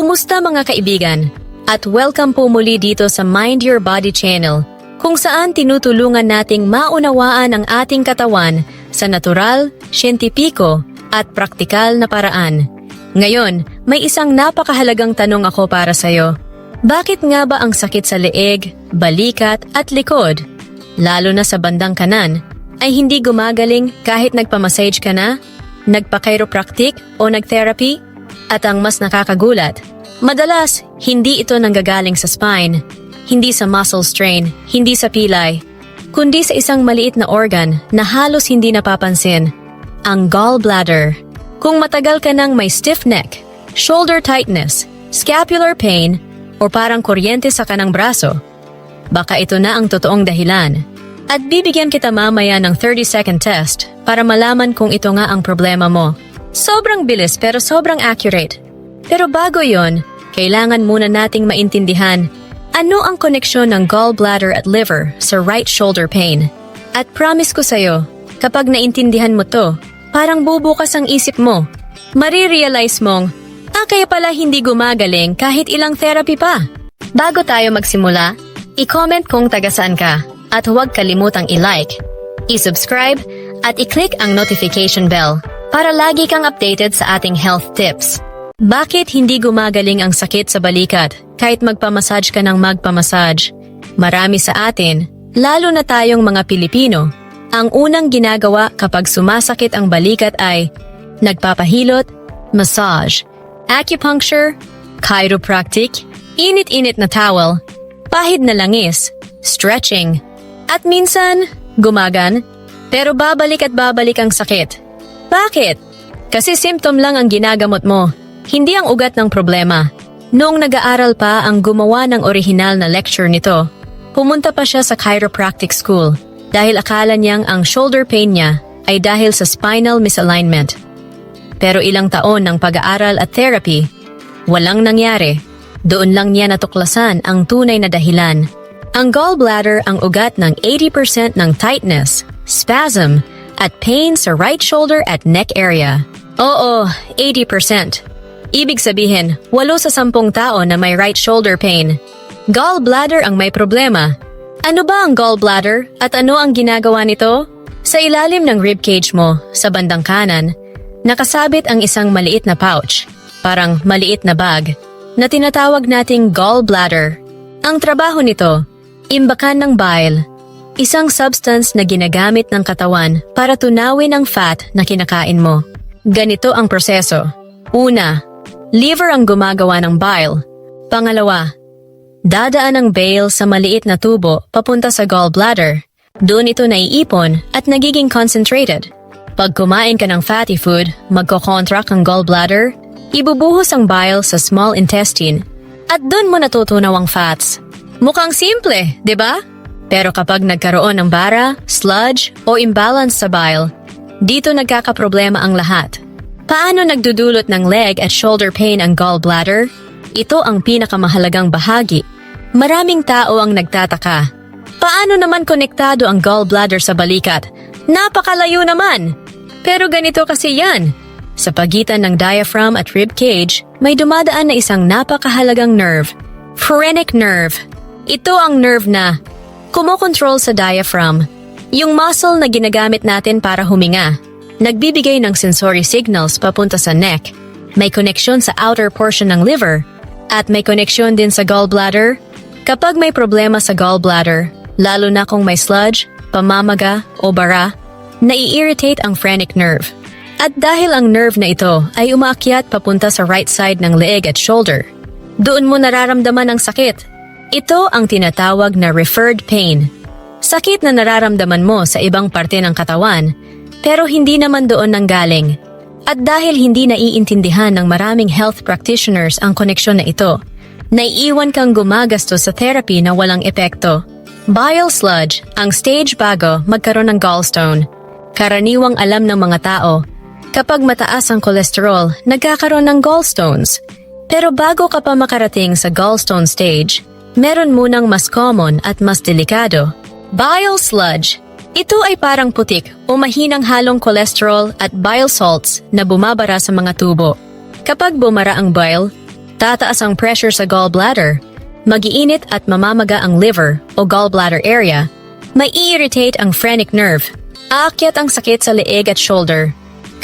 Kumusta mga kaibigan? At welcome po muli dito sa Mind Your Body channel, kung saan tinutulungan nating maunawaan ang ating katawan sa natural, siyentipiko, at praktikal na paraan. Ngayon, may isang napakahalagang tanong ako para sa'yo. Bakit nga ba ang sakit sa leeg, balikat at likod, lalo na sa bandang kanan, ay hindi gumagaling kahit nagpamassage ka na, nagpa-chiropractic o nag-therapy? At ang mas nakakagulat, madalas hindi ito nanggagaling sa spine, hindi sa muscle strain, hindi sa pilay, kundi sa isang maliit na organ na halos hindi napapansin, ang gallbladder. Kung matagal ka nang may stiff neck, shoulder tightness, scapular pain, o parang kuryente sa kanang braso, baka ito na ang totoong dahilan. At bibigyan kita mamaya ng 30-second test para malaman kung ito nga ang problema mo. Sobrang bilis pero sobrang accurate. Pero bago yon, kailangan muna nating maintindihan ano ang koneksyon ng gallbladder at liver sa right shoulder pain. At promise ko sa'yo, kapag naintindihan mo to, parang bubukas ang isip mo. Marirealize mong, ah kaya pala hindi gumagaling kahit ilang therapy pa. Bago tayo magsimula, i-comment kung taga saan ka at huwag kalimutang i-like, i-subscribe at i-click ang notification bell para lagi kang updated sa ating health tips. Bakit hindi gumagaling ang sakit sa balikat kahit magpamassage ka ng magpamassage? Marami sa atin, lalo na tayong mga Pilipino, ang unang ginagawa kapag sumasakit ang balikat ay nagpapahilot, massage, acupuncture, chiropractic, init-init na towel, pahid na langis, stretching, at minsan, gumagan, pero babalik at babalik ang sakit. Bakit? Kasi symptom lang ang ginagamot mo, hindi ang ugat ng problema. Noong nag-aaral pa ang gumawa ng orihinal na lecture nito, pumunta pa siya sa chiropractic school dahil akala niyang ang shoulder pain niya ay dahil sa spinal misalignment. Pero ilang taon ng pag-aaral at therapy, walang nangyari. Doon lang niya natuklasan ang tunay na dahilan. Ang gallbladder ang ugat ng 80% ng tightness, spasm, at pain sa right shoulder at neck area. Oo, 80%. Ibig sabihin, walo sa sampung tao na may right shoulder pain. Gallbladder ang may problema. Ano ba ang gallbladder at ano ang ginagawa nito? Sa ilalim ng ribcage mo, sa bandang kanan, nakasabit ang isang maliit na pouch, parang maliit na bag, na tinatawag nating gallbladder. Ang trabaho nito, imbakan ng bile, isang substance na ginagamit ng katawan para tunawin ang fat na kinakain mo. Ganito ang proseso. Una, liver ang gumagawa ng bile. Pangalawa, dadaan ang bile sa maliit na tubo papunta sa gallbladder. Doon ito naiipon at nagiging concentrated. Pag kumain ka ng fatty food, magkocontract ang gallbladder, ibubuhos ang bile sa small intestine at doon mo natutunaw ang fats. Mukhang simple, di ba? Pero kapag nagkaroon ng bara, sludge o imbalance sa bile, dito nagkakaproblema ang lahat. Paano nagdudulot ng leg at shoulder pain ang gallbladder? Ito ang pinakamahalagang bahagi. Maraming tao ang nagtataka. Paano naman konektado ang gallbladder sa balikat? Napakalayo naman! Pero ganito kasi yan. Sa pagitan ng diaphragm at rib cage, may dumadaan na isang napakahalagang nerve. Phrenic nerve. Ito ang nerve na kumokontrol sa diaphragm, yung muscle na ginagamit natin para huminga. Nagbibigay ng sensory signals papunta sa neck. May koneksyon sa outer portion ng liver at may koneksyon din sa gallbladder. Kapag may problema sa gallbladder, lalo na kung may sludge, pamamaga o bara, nai-irritate ang phrenic nerve. At dahil ang nerve na ito ay umaakyat papunta sa right side ng leeg at shoulder, doon mo nararamdaman ang sakit. Ito ang tinatawag na referred pain. Sakit na nararamdaman mo sa ibang parte ng katawan, pero hindi naman doon nanggaling. At dahil hindi naiintindihan ng maraming health practitioners ang koneksyon na ito, naiiwan kang gumagastos sa therapy na walang epekto. Bile sludge ang stage bago magkaroon ng gallstone. Karaniwang alam ng mga tao, kapag mataas ang kolesterol, nagkakaroon ng gallstones. Pero bago ka pa makarating sa gallstone stage, meron munang mas common at mas delikado. Bile sludge. Ito ay parang putik o mahinang halong kolesterol at bile salts na bumabara sa mga tubo. Kapag bumara ang bile, Tataas ang pressure sa gallbladder. Magiinit at mamamaga ang liver o gallbladder area. Mai-irritate ang phrenic nerve. Aakyat ang sakit sa leeg at shoulder.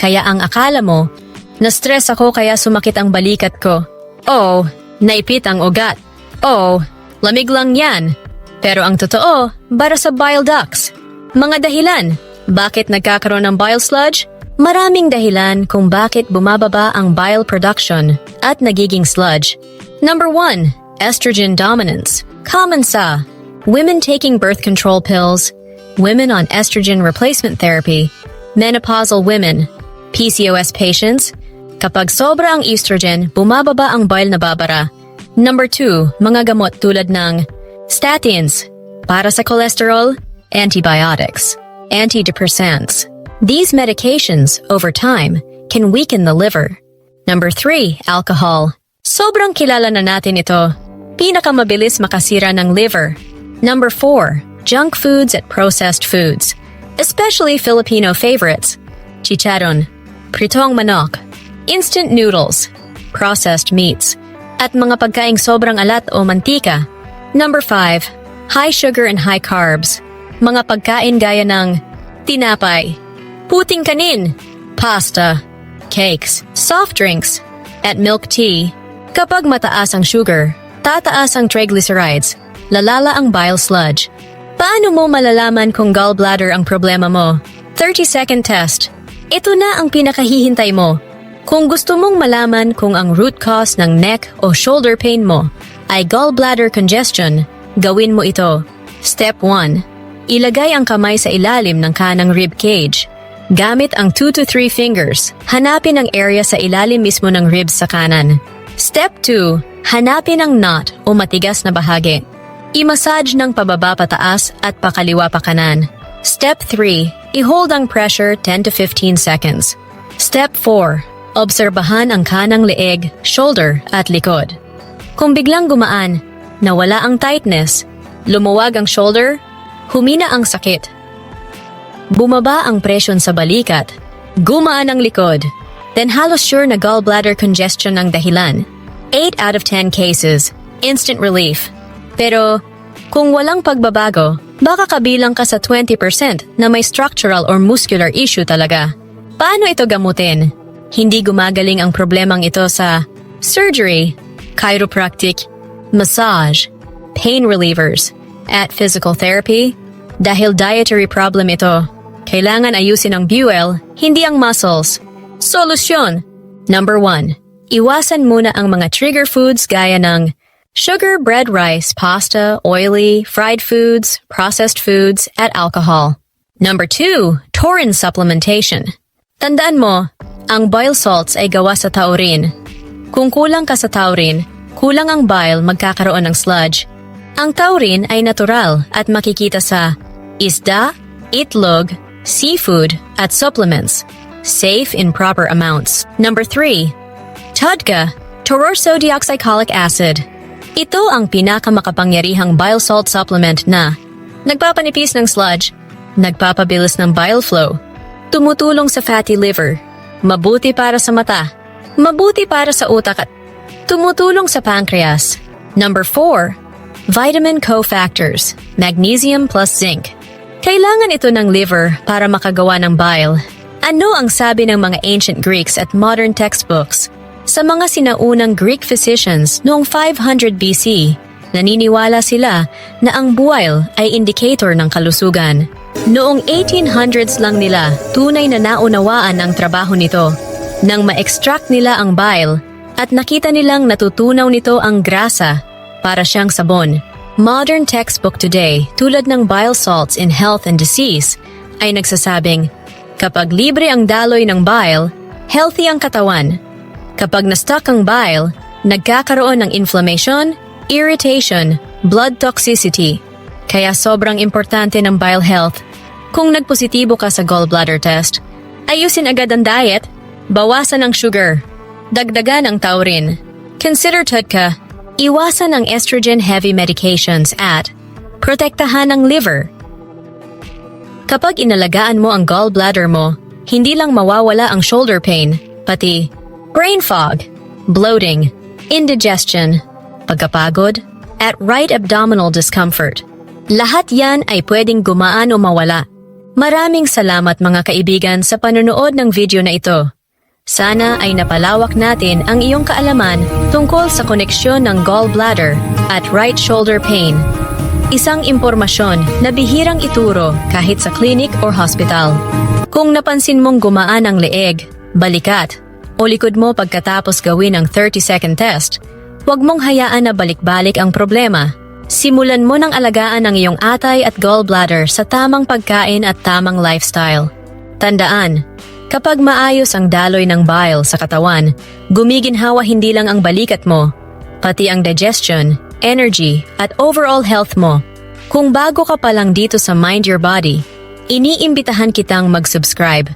Kaya ang akala mo, na-stress ako kaya sumakit ang balikat ko. Oh, naipit ang ugat. Oh, lamig lang yan. Pero ang totoo, para sa bile ducts. Mga dahilan, bakit nagkakaroon ng bile sludge? Maraming dahilan kung bakit bumababa ang bile production at nagiging sludge. Number 1. Estrogen dominance. Common sa women taking birth control pills, women on estrogen replacement therapy, menopausal women, PCOS patients. Kapag sobra ang estrogen, bumababa ang bile na babara. Number 2. Mga gamot tulad ng statins, para sa cholesterol, antibiotics, antidepressants. These medications, over time, can weaken the liver. Number 3. Alcohol. Sobrang kilala na natin ito. Pinakamabilis makasira ng liver. Number 4. Junk foods at processed foods. Especially Filipino favorites. Chicharon, pritong manok, instant noodles, processed meats, at mga pagkaing sobrang alat o mantika. Number 5. High sugar and high carbs. Mga pagkain gaya ng tinapay, puting kanin, pasta, cakes, soft drinks, at milk tea. Kapag mataas ang sugar, tataas ang triglycerides, lalala ang bile sludge. Paano mo malalaman kung gallbladder ang problema mo? 30-second test. Ito na ang pinakahihintay mo. Kung gusto mong malaman kung ang root cause ng neck o shoulder pain mo ay gallbladder congestion, gawin mo ito. Step 1. Ilagay ang kamay sa ilalim ng kanang rib cage. Gamit ang 2 to 3 fingers, hanapin ang area sa ilalim mismo ng ribs sa kanan. Step 2. Hanapin ang knot o matigas na bahagi. I-massage ng pababa pataas at pakaliwa pa kanan. Step 3. I-hold ang pressure 10 to 15 seconds. Step 4. Obserbahan ang kanang leeg, shoulder at likod. Kung biglang gumaan, nawala ang tightness, lumuwag ang shoulder, humina ang sakit. Bumaba ang presyon sa balikat, gumaan ang likod, then halos sure na gallbladder congestion ang dahilan. 8 out of 10 cases, instant relief. Pero kung walang pagbabago, baka kabilang ka sa 20% na may structural or muscular issue talaga. Paano ito gamutin? Hindi gumagaling ang problemang ito sa surgery, chiropractic, massage, pain relievers, at physical therapy. Dahil dietary problem ito, kailangan ayusin ang buwel, hindi ang muscles. Solusyon! Number 1. Iwasan muna ang mga trigger foods gaya ng sugar, bread, rice, pasta, oily, fried foods, processed foods, at alcohol. Number 2. Taurine supplementation. Tandaan mo, ang bile salts ay gawa sa taurine. Kung kulang ka sa taurine, kulang ang bile magkakaroon ng sludge. Ang taurine ay natural at makikita sa isda, itlog, seafood, at supplements. Safe in proper amounts. Number 3. TUDCA, taurorsodioxycholic acid. Ito ang pinakamakapangyarihang bile salt supplement na nagpapanipis ng sludge, nagpapabilis ng bile flow, tumutulong sa fatty liver, mabuti para sa mata, mabuti para sa utak at tumutulong sa pancreas. Number 4. Vitamin cofactors, magnesium plus zinc. Kailangan ito ng liver para makagawa ng bile. Ano ang sabi ng mga ancient Greeks at modern textbooks? Sa mga sinaunang Greek physicians noong 500 BC, naniniwala sila na ang bile ay indicator ng kalusugan. Noong 1800s lang nila tunay na naunawaan ang trabaho nito. Nang ma-extract nila ang bile at nakita nilang natutunaw nito ang grasa para siyang sabon. Modern textbook today, tulad ng bile salts in health and disease, ay nagsasabing, kapag libre ang daloy ng bile, healthy ang katawan. Kapag na-stuck ang bile, nagkakaroon ng inflammation, irritation, blood toxicity. Kaya sobrang importante ng bile health. Kung nagpositibo ka sa gallbladder test, ayusin agad ang diet, bawasan ang sugar, dagdagan ang taurine. Consider TUDCA Iwasan ang estrogen-heavy medications at protektahan ang liver. Kapag inalagaan mo ang gallbladder mo, hindi lang mawawala ang shoulder pain, pati brain fog, bloating, indigestion, pagkapagod, at right abdominal discomfort. Lahat yan ay pwedeng gumaan o mawala. Maraming salamat mga kaibigan sa panonood ng video na ito. Sana ay napalawak natin ang iyong kaalaman tungkol sa koneksyon ng gallbladder at right shoulder pain. Isang impormasyon na bihirang ituro kahit sa clinic or hospital. Kung napansin mong gumaan ang leeg, balikat, o likod mo pagkatapos gawin ang 30-second test, huwag mong hayaan na balik-balik ang problema. Simulan mo ng alagaan ang iyong atay at gallbladder sa tamang pagkain at tamang lifestyle. Tandaan, kapag maayos ang daloy ng bile sa katawan, gumiginhawa hindi lang ang balikat mo, pati ang digestion, energy, at overall health mo. Kung bago ka pa lang dito sa Mind Your Body, iniimbitahan kitang mag-subscribe.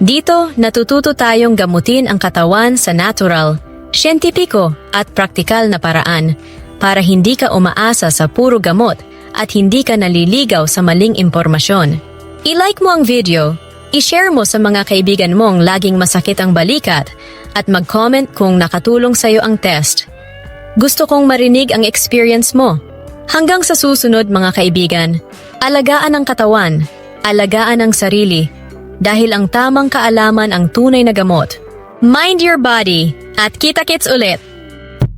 Dito, natututo tayong gamutin ang katawan sa natural, siyentipiko at praktikal na paraan para hindi ka umaasa sa puro gamot at hindi ka naliligaw sa maling impormasyon. I-like mo ang video, i-share mo sa mga kaibigan mong laging masakit ang balikat at mag-comment kung nakatulong sa'yo ang test. Gusto kong marinig ang experience mo. Hanggang sa susunod mga kaibigan, alagaan ang katawan, alagaan ang sarili, dahil ang tamang kaalaman ang tunay na gamot. Mind your body at kita-kits ulit!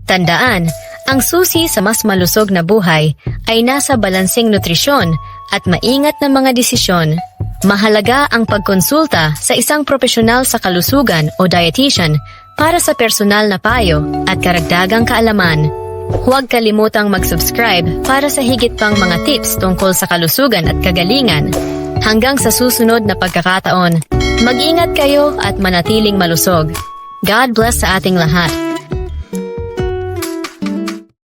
Tandaan, ang susi sa mas malusog na buhay ay nasa balanseng nutrisyon at maingat na mga desisyon. Mahalaga ang pagkonsulta sa isang profesional sa kalusugan o dietitian para sa personal na payo at karagdagang kaalaman. Huwag kalimutang mag-subscribe para sa higit pang mga tips tungkol sa kalusugan at kagalingan. Hanggang sa susunod na pagkakataon, mag-ingat kayo at manatiling malusog. God bless sa ating lahat.